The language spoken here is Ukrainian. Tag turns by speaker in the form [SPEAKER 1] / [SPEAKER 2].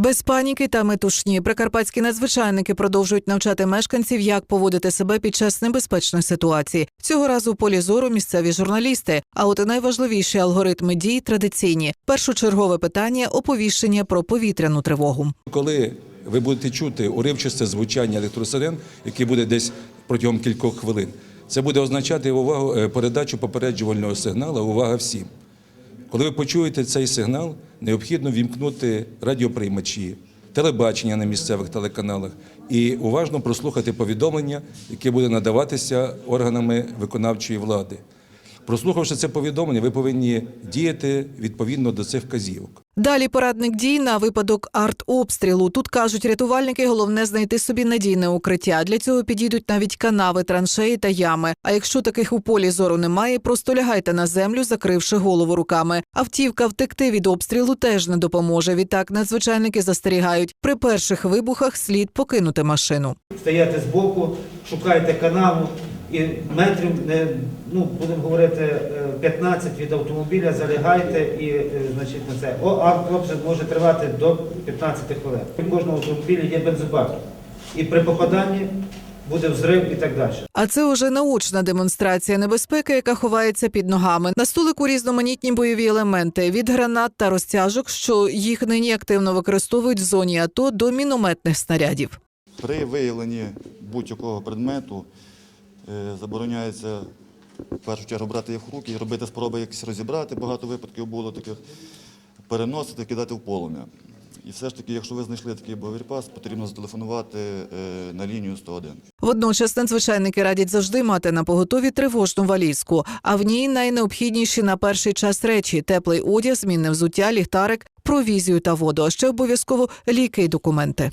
[SPEAKER 1] Без паніки та метушні прикарпатські надзвичайники продовжують навчати мешканців, як поводити себе під час небезпечної ситуації. Цього разу в полі зору місцеві журналісти. А от і найважливіші алгоритми дій традиційні. Першочергове питання оповіщення про повітряну тривогу.
[SPEAKER 2] Коли ви будете чути уривчасте звучання електросирен, яке буде десь протягом кількох хвилин, це буде означати увагу е, передачу попереджувального сигналу. Увага всім. Коли ви почуєте цей сигнал, необхідно вімкнути радіоприймачі, телебачення на місцевих телеканалах і уважно прослухати повідомлення, яке буде надаватися органами виконавчої влади. Прослухавши це повідомлення, ви повинні діяти відповідно до цих вказівок.
[SPEAKER 1] Далі порадник дій на випадок артобстрілу. Тут кажуть рятувальники, головне знайти собі надійне укриття. Для цього підійдуть навіть канави, траншеї та ями. А якщо таких у полі зору немає, просто лягайте на землю, закривши голову руками. Автівка втекти від обстрілу теж не допоможе. Відтак надзвичайники застерігають, при перших вибухах слід покинути машину.
[SPEAKER 3] Стаєте збоку, шукаєте канаву і метрів, не, ну, будемо говорити, е, 15 від автомобіля залягайте і е, значить, на це. О, артобстріл може тривати до 15 хвилин. У кожного автомобіля є бензобак. І при попаданні буде взрив і так далі.
[SPEAKER 1] А це уже научна демонстрація небезпеки, яка ховається під ногами. На столику різноманітні бойові елементи від гранат та розтяжок, що їх нині активно використовують в зоні АТО до мінометних снарядів.
[SPEAKER 4] При виявленні будь-якого предмету е, забороняється в першу чергу брати їх в руки робити спроби якось розібрати. Багато випадків було таких, переносити, кидати в полум'я. І все ж таки, якщо ви знайшли такий боєприпас, потрібно зателефонувати е, на лінію 101.
[SPEAKER 1] Водночас надзвичайники радять завжди мати на поготові тривожну валізку, а в ній найнеобхідніші на перший час речі: теплий одяг, змінне взуття, ліхтарик, провізію та воду, а ще обов'язково ліки й документи.